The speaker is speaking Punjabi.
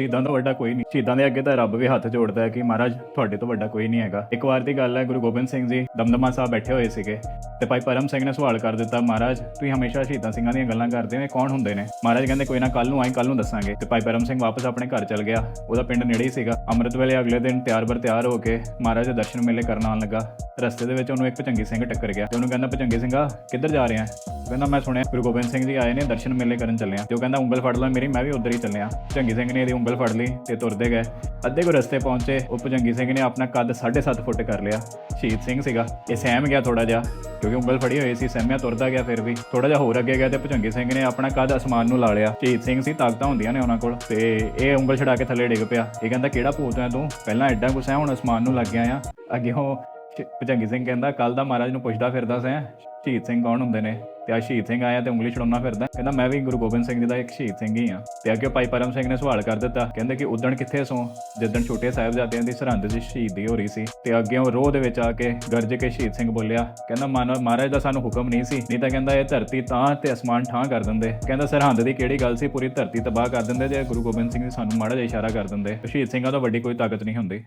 ਸ਼ਹੀਦਾਂ ਤੋਂ ਵੱਡਾ ਕੋਈ ਨਹੀਂ। ਸ਼ਹੀਦਾਂ ਦੇ ਅੱਗੇ ਤਾਂ ਰੱਬ ਵੀ ਹੱਥ ਜੋੜਦਾ ਹੈ ਕਿ ਮਹਾਰਾਜ ਤੁਹਾਡੇ ਤੋਂ ਵੱਡਾ ਕੋਈ ਨਹੀਂ ਹੈਗਾ। ਇੱਕ ਵਾਰ ਦੀ ਗੱਲ ਹੈ, ਗੁਰੂ ਗੋਬਿੰਦ ਸਿੰਘ ਜੀ ਦਮਦਮਾ ਸਾਹਿਬ ਬੈਠੇ ਹੋਏ ਸੀਗੇ ਤੇ ਭਾਈ ਪਰਮ ਸਿੰਘ ਨੇ ਸਵਾਲ ਕਰ ਦਿੱਤਾ, ਮਹਾਰਾਜ, ਤੁਸੀਂ ਹਮੇਸ਼ਾ ਸ਼ਹੀਦਾਂ ਸਿੰਘਾਂ ਦੀਆਂ ਗੱਲਾਂ ਕਰਦੇ ਹੋ, ਇਹ ਕੌਣ ਹੁੰਦੇ ਨੇ? ਮਹਾਰਾਜ ਕਹਿੰਦੇ, ਕੋਈ ਨਾ ਕੱਲ ਨੂੰ ਆਈ ਕੱਲ ਨੂੰ ਦੱਸਾਂਗੇ। ਤੇ ਭਾਈ ਪਰਮ ਸਿੰਘ ਵਾਪਸ ਆਪਣੇ ਘਰ ਚਲ ਗਿਆ। ਉਹਦਾ ਪਿੰਡ ਨੇੜੇ ਹੀ ਸੀਗਾ। ਅੰਮ੍ਰਿਤ ਵੇਲੇ ਅਗਲੇ ਦਿਨ ਤਿਆਰ ਬਰ ਤਿਆਰ ਹੋ ਕੇ ਮਹਾਰਾਜ ਦੇ ਦਰਸ਼ਨ ਮੇਲੇ ਕਰਨ ਆਉਣ ਲੱਗਾ। ਰਸਤੇ ਦੇ ਵਿੱਚ ਉਹਨੂੰ ਇੱਕ ਭਜੰਗੀ ਸਿੰਘ ਟੱਕਰ ਗਿਆ ਤੇ ਉਹਨੂੰ ਕਹਿੰਦਾ, ਭਜੰਗੀ ਸਿੰਘਾ, ਕਿੱਧਰ ਜਾ ਰਿਹਾ ਹੈ? ਕਹਿੰਦਾ ਮੈਂ ਸੁਣਿਆ ਗੁਰੂ ਗੋਬਿੰਦ ਸਿੰਘ ਜੀ ਆਏ ਨੇ ਦਰਸ਼ਨ ਮੇਲੇ ਕਰਨ ਚੱਲੇ ਆ ਤੇ ਉਹ ਕਹਿੰਦਾ, ਉਂਗਲ ਫੜ ਲੈ ਮੇਰੀ, ਮੈਂ ਵੀ ਉਧਰ ਹੀ ਚੱਲਿਆ। ਭਜੰਗੀ ਸਿੰਘ ਨੇ ਇਹਦੀ ਉਂਗਲ ਫੜ ਲਈ ਤੇ ਤੁਰਦੇ ਗਏ। ਅੱਧੇ ਕੋ ਰਸਤੇ ਪਹੁੰਚੇ ਉਹ ਭਜੰਗੀ ਸਿੰਘ ਨੇ ਆਪਣਾ ਕੱਦ 7.5 ਫੁੱਟ ਕਰ ਲਿਆ। ਸ਼ਹੀਦ ਸਿੰਘ ਸੀਗਾ। ਇਹ ਸਹਿਮ ਗਿਆ ਥੋੜਾ ਜਿਹਾ, ਕਿਉਂਕਿ ਉਂਗਲ ਫੜੀ ਹੋਈ ਸੀ, ਸਹਿਮਿਆ ਤੁਰਦਾ ਗਿਆ ਫਿਰ ਵੀ। ਥੋੜਾ ਜਿਹਾ ਹੋਰ ਅੱਗੇ ਗਿਆ ਤੇ ਭਜੰਗੀ ਸਿੰਘ ਨੇ ਆਪਣਾ ਕੱਦ ਅਸਮਾਨ ਨੂੰ ਲਾ ਲਿਆ। ਸ਼ਹੀਦ ਸਿੰਘ ਸੀ, ਤਾਕਤਾਂ ਹੁੰਦੀਆਂ ਨੇ ਉਹਨਾਂ ਕੋਲ। ਤੇ ਇਹ ਉਂਗਲ ਛਡਾ ਕੇ ਥੱਲੇ ਡਿੱਗ ਪਿਆ। ਇਹ ਕਹਿੰਦਾ, ਕਿਹੜਾ ਭੂਤ ਹੈ ਤੂੰ? ਪਹਿਲਾਂ ਐਡਾ ਗੁੱਸਾ ਹੁਣ ਅਸਮਾਨ ਨੂੰ ਲੱਗ ਗਿਆ ਆ। ਅੱਗੇ ਉਹ ਭਜੰਗੀ ਸਿੰਘ ਕਹਿੰਦਾ ਕੱਲ ਦਾ ਮਹਾਰਾਜ ਨੂੰ ਪੁੱਛਦਾ ਫਿਰਦਾ ਸੈਂ, ਸ਼ਹੀਦ ਸਿੰਘ ਕੌਣ ਹੁੰਦੇ ਨੇ? ਤੇ ਆ ਸ਼ਹੀਦ ਸਿੰਘ ਆਇਆ ਤੇ ਉਂਗਲੀ ਛਡਾਉਣਾ ਫਿਰਦਾ। ਕਹਿੰਦਾ, ਮੈਂ ਵੀ ਗੁਰੂ ਗੋਬਿੰਦ ਸਿੰਘ ਜੀ ਦਾ ਇੱਕ ਸ਼ਹੀਦ ਸਿੰਘ ਹੀ ਆ। ਤੇ ਅੱਗੇ ਭਾਈ ਪਰਮ ਸਿੰਘ ਨੇ ਸਵਾਲ ਕਰ ਦਿੱਤਾ? ਕਹਿੰਦੇ ਕਿ ਉਦਣ ਕਿੱਥੇ ਸੋ? ਜਿੱਦਣ ਛੋਟੇ ਸਾਹਿਬਜ਼ਾਦਿਆਂ ਦੀ ਸਰਹੰਦ 'ਚ ਸ਼ਹੀਦੀ ਹੋ ਰਹੀ ਸੀ। ਤੇ ਅੱਗੇ ਉਹ ਰੋਹ ਦੇ ਵਿੱਚ ਆ ਕੇ ਗਰਜ ਕੇ ਸ਼ਹੀਦ ਸਿੰਘ ਬੋਲਿਆ, ਕਹਿੰਦਾ, ਮਾਨਵ, ਮਹਾਰਾਜ ਦਾ ਸਾਨੂੰ ਹੁਕਮ ਨਹੀਂ ਸੀ। ਨਹੀਂ ਤਾਂ ਕਹਿੰਦਾ, ਇਹ ਧਰਤੀ ਤਾਂ ਤੇ ਅਸਮਾਨ ਠਾਂ ਕਰ ਦਿੰਦੇ। ਕਹਿੰਦਾ, ਸਰਹੰਦ ਦੀ ਕਿਹੜੀ ਗੱਲ ਸੀ? ਪੂਰੀ ਧਰਤੀ ਤਬਾਹ ਕਰ ਦਿੰਦੇ ਜੇ ਗੁਰੂ ਗੋਬਿੰਦ ਸਿੰਘ ਜੀ ਸਾਨੂੰ ਮਾੜਾ ਜਿਹਾ ਇਸ਼ਾਰਾ ਕਰ ਦਿੰਦੇ? ਸ਼ਹੀਦ ਸਿੰਘਾਂ ਤੋਂ ਵੱਡੀ ਕੋਈ ਤਾਕਤ ਨਹੀਂ ਹੁੰਦੀ।